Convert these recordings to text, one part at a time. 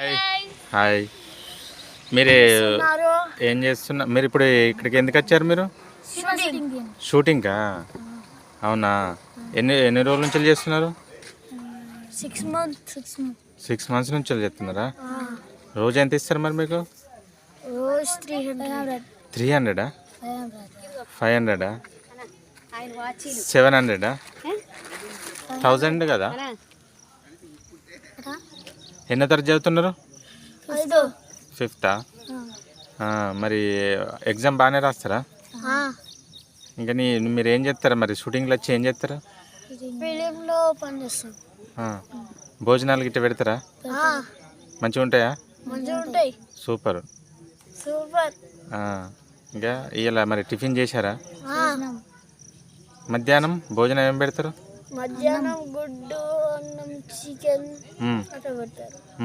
Hi hi మీరు ఏం చేస్తున్నా మీరు ఇప్పుడు ఇక్కడికి ఎందుకు వచ్చారు మీరు? షూటింగ్కా అవునా? ఎన్ని ఎన్ని రోజుల నుంచి చేస్తున్నారు? Six month six month six months నుంచి చేస్తున్నారా? రోజు ఎంత ఇస్తారు మరి మీకు? త్రీ హండ్రెడ్ ఫైవ్ హండ్రెడా సెవెన్ హండ్రెడా థౌజండ్ కదా? ఎన్నో తరగతి చదువుతున్నారు? ఫిఫ్తా. మరి ఎగ్జామ్ బాగానే రాస్తారా? ఇంకా నీ మీరు ఏం చేస్తారా మరి? షూటింగ్లో వచ్చి ఏం చేస్తారా? ఫిలింలో పనిచేస్తాం ఆ, భోజనాలు గిట్ట పెడతారా? మంచిగా ఉంటాయా? సూపర్. సూపర్. ఇంకా ఇలా మరి టిఫిన్ చేశారా? మధ్యాహ్నం భోజనం ఏం పెడతారు? మధ్యాహ్నం గుడ్డు అన్నం చికెన్ అట్లా పెడతారు.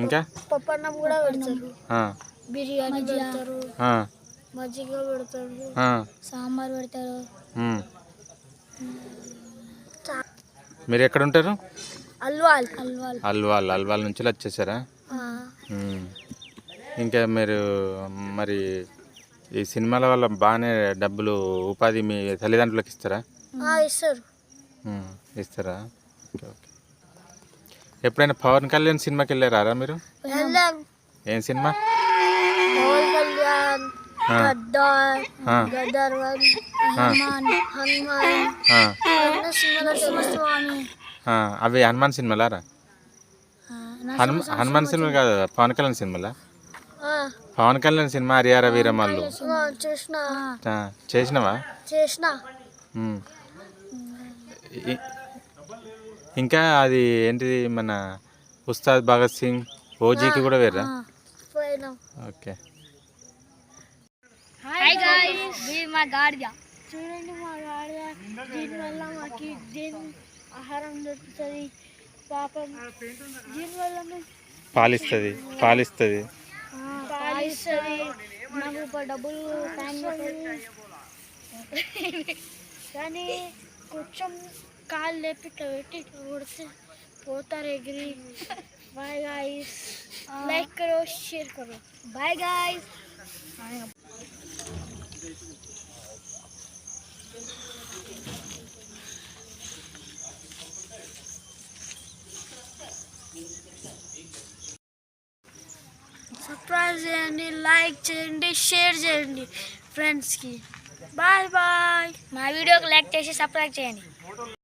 ఇంకా? పప్పన్నం కూడా పెడతారు. ఆ, బిర్యానీ పెడతారు. ఆ, మజ్జిగ పెడతారు. ఆ, సాంబార్ పెడతారు. మీరు ఎక్కడ ఉంటారు? అల్వాల్. అల్వాల్. అల్వాల్. అల్వాల్ నుంచి వచ్చేసారా. ఇంకా మీరు మరి ఈ సినిమాల వల్ల బాగానే డబ్బులు ఉపాధి మీ తల్లిదండ్రులకు ఇస్తారా? ఇస్తారు. ఇస్తారా? Okay okay. ఎప్పుడైనా పవన్ కళ్యాణ్ సినిమాకి వెళ్ళారా మీరు? ఏం సినిమా? అవి హనుమాన్ సినిమాలారా హనుమ హనుమాన్ సినిమా కాదు పవన్ కళ్యాణ్ సినిమాలా? పవన్ కళ్యాణ్ సినిమా హరిహర వీరమల్లు. చేసినవా? చేసిన. ఇంకా అది ఏంటిది మన ఉస్తాద్ భగత్ సింగ్ ఓజీకి కూడా వేరా ఓకే. హాయ్ గాయ్స్ మా గాడిద. చూడండి మా గాడిద దీనివల్ల మాకు దీని ఆహారం దొరుకుతుంది పాపం దీనివల్ల పాలిస్తుంది పాలిస్తుంది. పాలిస్తుంది. నాకు ఒక డబ్బులు కానీ కొంచెం కాలు లేపి ఇట్లా పెట్టి ఇట్లా కొడితే పోతారు ఎగిరి బాయ్ గాయస్ లైక్ కరో షేర్ కరో బాయ్ గాయస్ సబ్స్క్రైబ్ చేయండి లైక్ చేయండి షేర్ చేయండి ఫ్రెండ్స్కి బాయ్ బాయ్ మా వీడియోకి లైక్ చేసి సబ్స్క్రైబ్ చేయండి